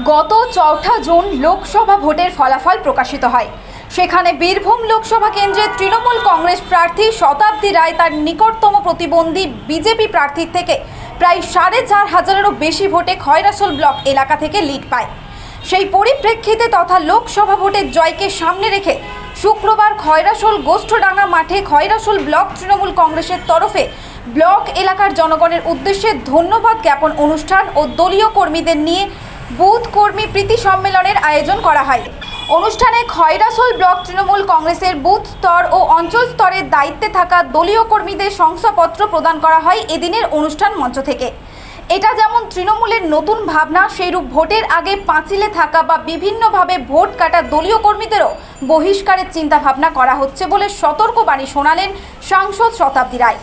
গত চৌঠা জুন লোকসভা ভোটের ফলাফল প্রকাশিত হয়। সেখানে বীরভূম লোকসভা কেন্দ্রের তৃণমূল কংগ্রেস প্রার্থী শতাব্দী রায় তার নিকটতম প্রতিবন্ধী বিজেপি প্রার্থীর থেকে প্রায় সাড়ে চার হাজারেরও বেশি ভোটে খয়রাসোল ব্লক এলাকা থেকে লিড পায়। সেই পরিপ্রেক্ষিতে তথা লোকসভা ভোটের জয়কে সামনে রেখে শুক্রবার খয়রাসোল গোষ্ঠডাঙ্গা মাঠে খয়রাসোল ব্লক তৃণমূল কংগ্রেসের তরফে ব্লক এলাকার জনগণের উদ্দেশ্যে ধন্যবাদ জ্ঞাপন অনুষ্ঠান ও দলীয় কর্মীদের নিয়ে বুথ কর্মী প্রীতি সম্মেলনের আয়োজন করা হয়। অনুষ্ঠানে খয়রাসোল ব্লক তৃণমূল কংগ্রেসের বুথ স্তর ও অঞ্চল স্তরের দায়িত্বে থাকা দলীয় কর্মীদের শংসাপত্র প্রদান করা হয় এদিনের অনুষ্ঠান মঞ্চ থেকে। এটা যেমন তৃণমূলের নতুন ভাবনা, সেইরূপ ভোটের আগে পাঁচিলে থাকা বা বিভিন্নভাবে ভোট কাটা দলীয় কর্মীদেরও বহিষ্কারের চিন্তাভাবনা করা হচ্ছে বলে সতর্কবাণী শোনালেন সাংসদ শতাব্দী রায়।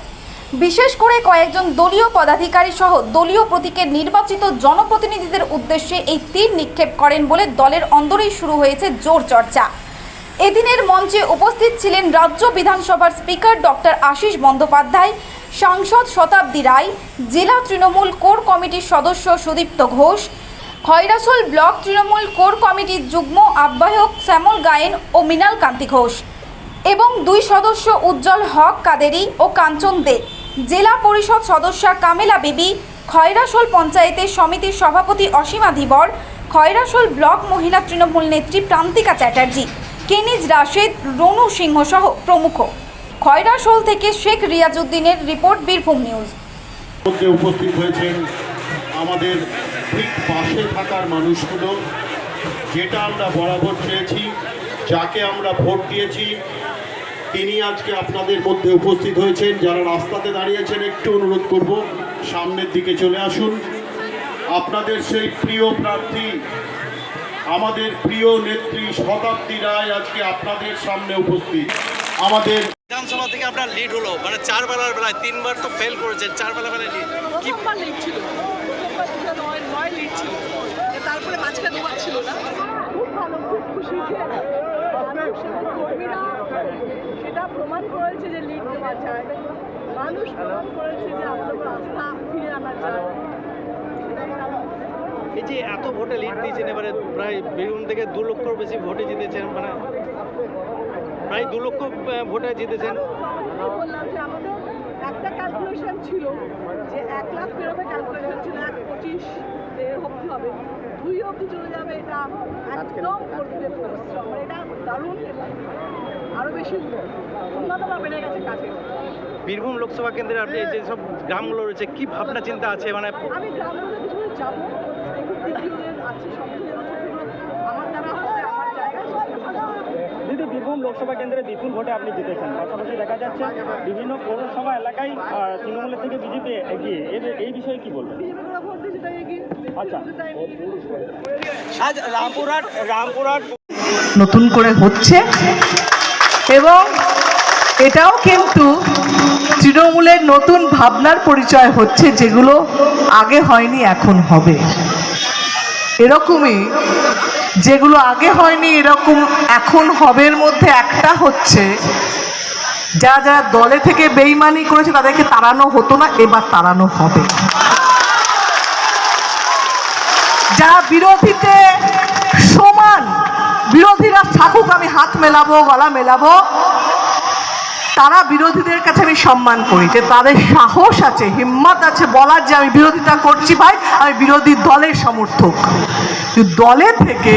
বিশেষ করে কয়েকজন দলীয় পদাধিকারী সহ দলীয় প্রতীকের নির্বাচিত জনপ্রতিনিধিদের উদ্দেশ্যে এই তীর নিক্ষেপ করেন বলে দলের অন্দরেই শুরু হয়েছে জোর চর্চা। এদিনের মঞ্চে উপস্থিত ছিলেন রাজ্য বিধানসভার স্পিকার ডক্টর আশিস বন্দ্যোপাধ্যায়, সাংসদ শতাব্দী রায়, জেলা তৃণমূল কোর কমিটির সদস্য সুদীপ্ত ঘোষ, খয়রাসোল ব্লক তৃণমূল কোর কমিটির যুগ্ম আহ্বায়ক শ্যামল গায়েন ও মৃণাল কান্তি ঘোষ এবং দুই সদস্য উজ্জ্বল হক কাদেরি ও কাঞ্চন দে। জেলা পরিষদ সদস্যা কামেলা বিবি, খয়রাসোল পঞ্চায়েতের সমিতির সভাপতি অসীমা ধীবর, খয়রাসোল ব্লক মহিলা তৃণমূল নেত্রী প্রান্তিকা চ্যাটার্জি, কেনিজ রাশেদ, রনু সিংহ সহ প্রমুখ। খয়রাসোল থেকে শেখ রিয়াজউদ্দিনের রিপোর্ট, বীরভূম নিউজ। উপস্থিত হয়েছেন আমাদের ঠিক পাশে থাকার মানুষগুলো, যেটা আমরা বরাবর চেয়েছি, যাকে আমরা ভোট দিয়েছি তিনি আজকে আপনাদের মধ্যে উপস্থিত হয়েছেন যারা রাস্তাতে দাঁড়িয়েছেন একটু অনুরোধ করব সামনের দিকে চলে আসুন। আপনাদের সেই প্রিয় প্রার্থী আমাদের প্রিয় নেত্রী শতাব্দী রায় আজকে আপনাদের সামনে উপস্থিত। আমাদের বিধানসভা থেকে আপনার লিড হলো মানে চার বেলার বেলায় তিনবার তো ফেল করেছেন চার বেলা বেলায় লিড কি লিড ছিল তারপরে মাঝখানে ছিল না। খুব ভালো খুব খুশি। যে কর্মীরা সেটা প্রমাণ করেছে যে লিড দেওয়া যায় মানুষ প্রমাণ করেছে যে আমাদের আস্থা ফিরে আনা যায় এই যে এত ভোটে লিড দিয়েছেন এবারে প্রায় বীরভূম থেকে দু লক্ষর বেশি ভোটে জিতেছেন মানে প্রায় দু লক্ষ ভোটে জিতেছেন। বললাম যে আমাদের একটা ক্যালকুলেশন ছিল যে এক লাখ বেরোবে ক্যালকুলেশন ছিল এক পঁচিশ হবে। দুই অবধি চলে যাবে এটা একদম কর্মীদের পরিশ্রম দারুণ এবং আরও বেশি উন্নততা বেড়ে গেছে কাজে বীরভূম লোকসভা কেন্দ্রে আপনি যে সব গ্রামগুলো রয়েছে কি ভাবনা চিন্তা আছে? মানে আমি গ্রামগুলো কিছু যাব আছে আমার দ্বারা হবে আমার দিদি বীরভূম লোকসভা কেন্দ্রে বিপুল ভোটে আপনি জিতেছেন। পাশাপাশি দেখা যাচ্ছে বিভিন্ন পৌরসভা এলাকায় তৃণমূলের থেকে বিজেপি এগিয়ে। এই বিষয়ে কি বলবেন? আচ্ছা। আজ রামপুরহাট রামপুরহাট নতুন করে হচ্ছে। এবং এটাও কিন্তু তৃণমূলের নতুন ভাবনার পরিচয় হচ্ছে, যেগুলো আগে হয়নি, এখন হবে। এরকমই যেগুলো আগে হয়নি, এরকম এখন হবের মধ্যে একটা হচ্ছে, যারা যারা দলে থেকে বেইমানি করেছে, তাদেরকে তাড়ানো হতো না, এবার তাড়ানো হবে। যারা বিরোধীতে থাকুক, আমি হাত মেলাবো, গলা মেলাবো। তারা বিরোধীদের কাছে আমি সম্মান করি যে তাদের সাহস আছে, হিম্মত আছে বলার যে আমি বিরোধিতা করছি ভাই, আমি বিরোধী দলের সমর্থক। দলে থেকে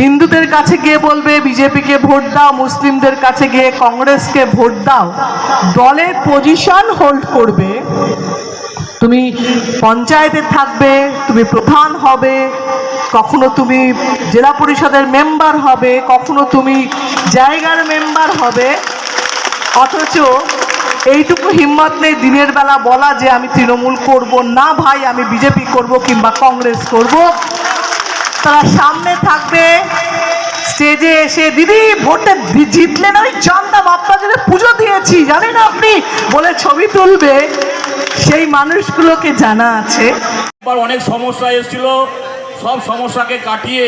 হিন্দুদের কাছে গিয়ে বলবে বিজেপিকে ভোট দাও, মুসলিমদের কাছে গিয়ে কংগ্রেসকে ভোট দাও দলের পজিশন হোল্ড করবে। তুমি পঞ্চায়েতে থাকবে, তুমি প্রধান হবে কখনো তুমি জেলা পরিষদের মেম্বার হবে, কখনো তুমি জায়গার মেম্বার হবে। অথচ এইটুকু হিম্মত নেই দিনের বেলা বলা যে আমি তৃণমূল করব না ভাই, আমি বিজেপি করব কিংবা কংগ্রেস করব। তারা সামনে থাকবে, স্টেজে এসে, দিদি, ভোটে জিতলেন আমি জানতাম জন্য পুজো দিয়েছি, জানেন আপনি? বলে ছবি তুলবে। সেই মানুষগুলোকে জানা আছে। অনেক সমস্যা এসেছিল। সব সমস্যাকে কাটিয়ে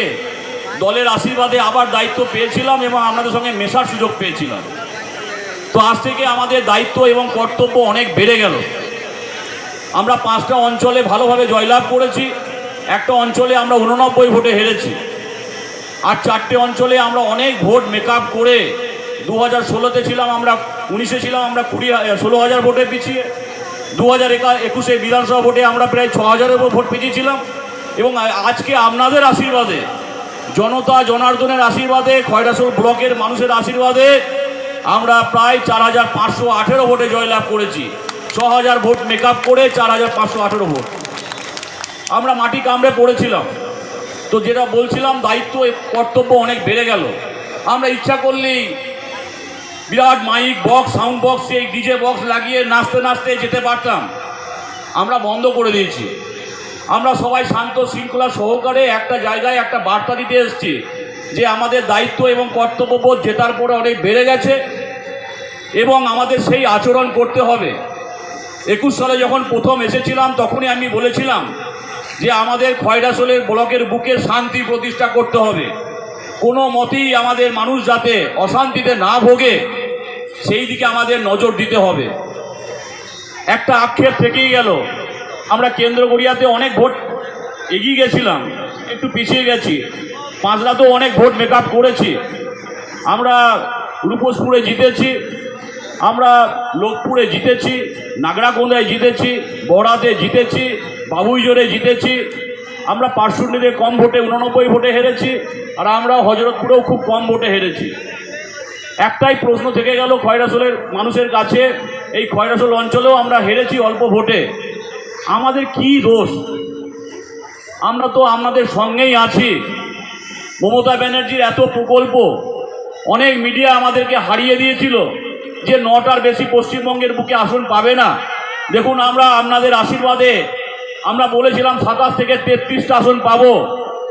দলের আশীর্বাদে আবার দায়িত্ব পেয়েছিলাম এবং আপনাদের সঙ্গে মেশার সুযোগ পেয়েছিলাম। তো আজ থেকে আমাদের দায়িত্ব এবং কর্তব্য অনেক বেড়ে গেল। আমরা পাঁচটা অঞ্চলে ভালোভাবে জয়লাভ করেছি। একটা অঞ্চলে আমরা উননব্বই ভোটে হেরেছি। আর চারটে অঞ্চলে আমরা অনেক ভোট মেকআপ করে দু হাজার ষোলোতে ছিলাম আমরা, উনিশে ছিলাম আমরা কুড়ি ষোলো হাজার ভোটে পিছিয়ে। দু হাজার একা, একুশে বিধানসভা ভোটে আমরা প্রায় ছ হাজারের ভোট পিছিয়েছিলাম। এবং আজকে আপনাদের আশীর্বাদে, জনতা জনার্দনের আশীর্বাদে খয়রাসোল ব্লকের মানুষের আশীর্বাদে আমরা প্রায় চার হাজার পাঁচশো আঠেরো ভোটে জয়লাভ করেছি। ছ হাজার ভোট মেকআপ করে চার হাজার পাঁচশো আঠেরো ভোট। আমরা মাটি কামড়ে পড়েছিলাম। তো যেটা বলছিলাম, দায়িত্ব কর্তব্য অনেক বেড়ে গেল। আমরা ইচ্ছা করলেই বিরাট মাইক বক্স, সাউন্ড বক্স এই ডিজে বক্স লাগিয়ে নাচতে নাচতে যেতে পারতাম। আমরা বন্ধ করে দিয়েছি। আমরা সবাই শান্ত শৃঙ্খলা সহকারে একটা জায়গায় একটা বার্তা দিতে এসেছি যে আমাদের দায়িত্ব এবং কর্তব্যবোধ জেতার পরে অনেক বেড়ে গেছে এবং আমাদের সেই আচরণ করতে হবে। একুশ সালে যখন প্রথম এসেছিলাম, তখনই আমি বলেছিলাম যে আমাদের খয়রাসোলের ব্লকের বুকে শান্তি প্রতিষ্ঠা করতে হবে। কোনো মতেই আমাদের মানুষ যাতে অশান্তিতে না ভোগে, সেই দিকে আমাদের নজর দিতে হবে। একটা আক্ষেপ থেকেই গেল আমরা কেন্দ্র গড়িয়াতে অনেক ভোট এগিয়ে গেছিলাম, একটু পিছিয়ে গেছি। পাঁচলাতেও অনেক ভোট মেকআপ করেছি। আমরা রূপসপুরে জিতেছি, আমরা লোকপুরে জিতেছি নাগরাকোন্দায় জিতেছি, বড়াতে জিতেছি বাবুইজোরে জিতেছি। আমরা পার্শ্বনীতে কম ভোটে, উননব্বই ভোটে হেরেছি, আর আমরা হজরতপুরেও খুব কম ভোটে হেরেছি। একটাই প্রশ্ন থেকে গেল খয়রাসোলের মানুষের কাছে, এই খয়রাসোল অঞ্চলেও আমরা হেরেছি অল্প ভোটে। আমাদের কি দোষ? আমরা তো আপনাদের সঙ্গেই আছি। মমতা ব্যানার্জির এত প্রকল্প, অনেক মিডিয়া আমাদেরকে হারিয়ে দিয়েছিল যে নটার বেশি পশ্চিমবঙ্গের বুকে আসন পাবে না। দেখুন, আমরা আপনাদের আশীর্বাদে আমরা বলেছিলাম সাতাশ থেকে তেত্রিশটা আসন পাবো।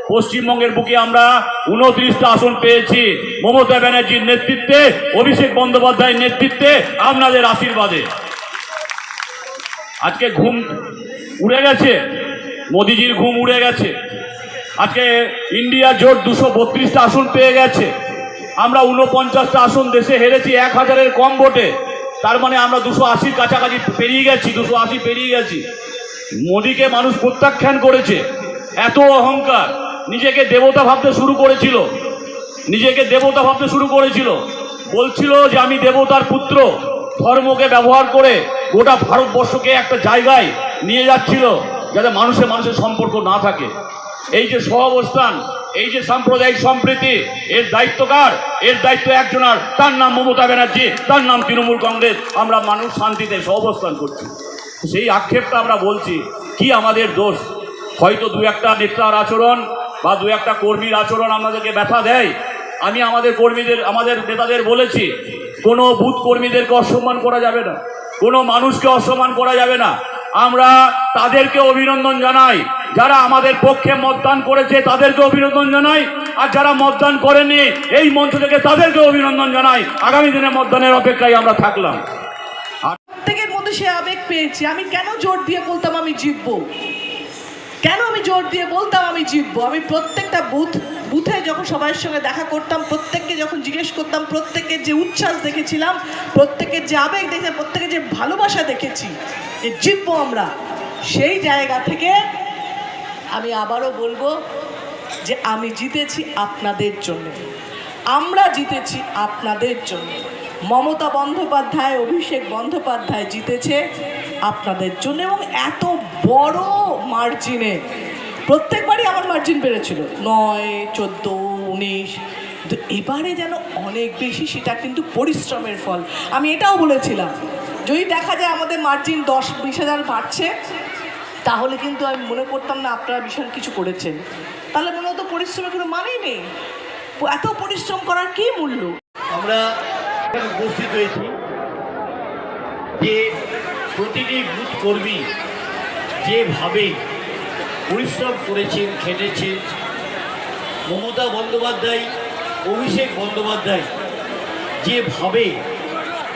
পশ্চিমবঙ্গের বুকে আমরা উনত্রিশটা আসন পেয়েছি। মমতা ব্যানার্জির নেতৃত্বে, অভিষেক বন্দ্যোপাধ্যায়ের নেতৃত্বে আপনাদের আশীর্বাদে। আজকে ঘুম উড়ে গেছে। মোদিজির ঘুম উড়ে গেছে। আজকে ইন্ডিয়া জোট দুশো বত্রিশটা আসন পেয়ে গেছে। আমরা উনপঞ্চাশটা আসন দেশে হেরেছি, এক হাজারের কম ভোটে। তার মানে আমরা দুশো আশির কাছাকাছি পেরিয়ে গেছি, দুশো আশি পেরিয়ে গেছি। মোদিকে মানুষ প্রত্যাখ্যান করেছে। এত অহংকার। নিজেকে দেবতা ভাবতে শুরু করেছিল। নিজেকে দেবতা ভাবতে শুরু করেছিল। বলছিল যে আমি দেবতার পুত্র। ধর্মকে ব্যবহার করে গোটা ভারতবর্ষকে একটা জায়গায় নিয়ে যাচ্ছিল যাতে মানুষের মানুষের সম্পর্ক না থাকে। এই যে সহাবস্থান, এই যে সাম্প্রদায়িক সম্প্রীতি, এর দায়িত্ব কার? এর দায়িত্ব একজনার তার নাম মমতা ব্যানার্জি, তার নাম তৃণমূল কংগ্রেস। আমরা মানুষ শান্তিতে সহাবস্থান করছি। সেই আক্ষেপটা আমরা বলছি, কি আমাদের দোষ? হয়তো দু একটা নেতার আচরণ বা দু একটা কর্মীর আচরণ আমাদেরকে ব্যথা দেয়। আমি আমাদের কর্মীদের, আমাদের নেতাদের বলেছি, কোনো বুথ কর্মীদেরকে অসম্মান করা যাবে না। কোনো মানুষকে অসম্মান করা যাবে না। আমরা তাদেরকে অভিনন্দন জানাই। যারা আমাদের পক্ষে মতদান করেছে, তাদেরকে অভিনন্দন জানাই। আর যারা মতদান করেনি, এই মঞ্চ থেকে তাদেরকে অভিনন্দন জানাই। আগামী দিনে মতদানের অপেক্ষায় আমরা থাকলাম। প্রত্যেকের মধ্যে সে আবেগ পেয়েছি। আমি কেন জোর দিয়ে বলতাম আমি জিতবো? কেন আমি জোর দিয়ে বলতাম আমি জিতবো? আমি প্রত্যেকটা বুথ বুথে যখন সবার সঙ্গে দেখা করতাম, প্রত্যেককে যখন জিজ্ঞেস করতাম, প্রত্যেকের যে উচ্ছ্বাস দেখেছিলাম, প্রত্যেকের যে আবেগ দেখে প্রত্যেকের যে ভালোবাসা দেখেছি, যে জিতবো আমরা, সেই জায়গা থেকে আমি আবারও বলব যে আমি জিতেছি আপনাদের জন্য। আমরা জিতেছি আপনাদের জন্য। মমতা বন্দ্যোপাধ্যায়, অভিষেক বন্দ্যোপাধ্যায় জিতেছে আপনাদের জন্য এবং এত বড় মার্জিনে প্রত্যেকবারই আমার মার্জিন বেড়েছিল। নয়, চোদ্দ, উনিশ। কিন্তু এবারে যেন অনেক বেশি, সেটা কিন্তু পরিশ্রমের ফল। আমি এটাও বলেছিলাম, যদি দেখা যায় আমাদের মার্জিন দশ, বিশ হাজার বাড়ছে, তাহলে কিন্তু আমি মনে করতাম না আপনারা ভীষণ কিছু করেছেন। তাহলে মনে হতো পরিশ্রমের কোনো মানেই নেই। এত পরিশ্রম করার কী মূল্য? আমরা উপস্থিত হয়েছি যে প্রতিটি বুথ কর্মী যেভাবে পরিশ্রম করেছেন, খেটেছেন। মমতা বন্দ্যোপাধ্যায়, অভিষেক বন্দ্যোপাধ্যায় যেভাবে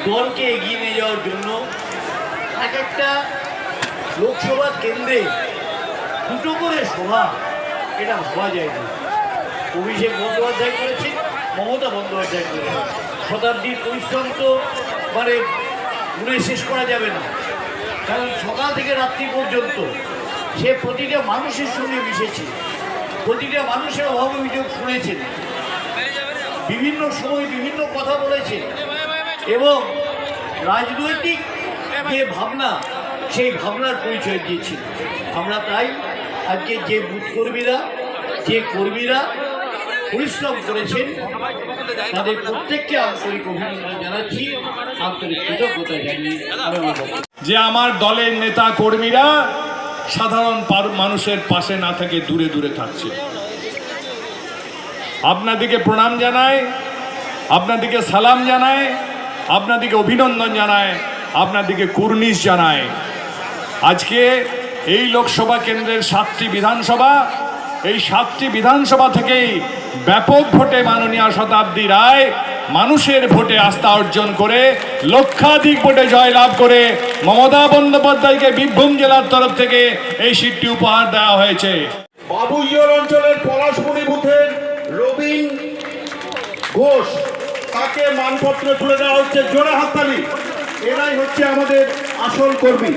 দলকে এগিয়ে নিয়ে যাওয়ার জন্য এক একটা লোকসভা কেন্দ্রে দুটো করে সভা, এটা ভাবা যায় না। অভিষেক বন্দ্যোপাধ্যায় করেছেন, মমতা বন্দ্যোপাধ্যায় করেছে শতাব্দীর পরিশ্রম তো মানে গুণে শেষ করা যাবে না। কারণ সকাল থেকে রাত্রি পর্যন্ত সে প্রতিটা মানুষের সঙ্গে মিশেছে। প্রতিটা মানুষের অভাব অভিযোগ শুনেছেন। বিভিন্ন সময় বিভিন্ন কথা বলেছেন। এবং রাজনৈতিক যে ভাবনা, সেই ভাবনার পরিচয় দিয়েছেন। আমরা তাই আজকে যে বুথ কর্মীরা, যে কর্মীরা পরিশ্রম করেছেন, তাদের প্রত্যেককে আন্তরিক অভিনন্দন জানাচ্ছি। আন্তরিক কৃতজ্ঞতা জানিয়ে যে আমার দলের নেতা কর্মীরা সাধারণ মানুষের পাশে না থেকে দূরে দূরে থাকছে। আপনাদিকে প্রণাম জানায়, আপনাদিকে সালাম জানায়, আপনাদিকে অভিনন্দন জানায়, আপনাদিকে কুর্নিশ জানায়। আজকে এই লোকসভা কেন্দ্রের সাতটি বিধানসভা, এই সাতটি বিধানসভা থেকেই ব্যাপক ভোটে মাননীয় শতাব্দী রায় মানুষের ভোটে আস্থা অর্জন করে, লক্ষাধিক ভোটে জয়লাভ করে মমতা বন্দ্যোপাধ্যায়কে বীরভূম জেলার তরফ থেকে এই সিটটি উপহার দেওয়া হয়েছে। বাবুইয়র অঞ্চলের পলাশমণি বুথের রবিন ঘোষ, তাকে মানপত্র তুলে দেওয়া হচ্ছে জোড়া হাততালি। এরাই হচ্ছে আমাদের আসল কর্মী।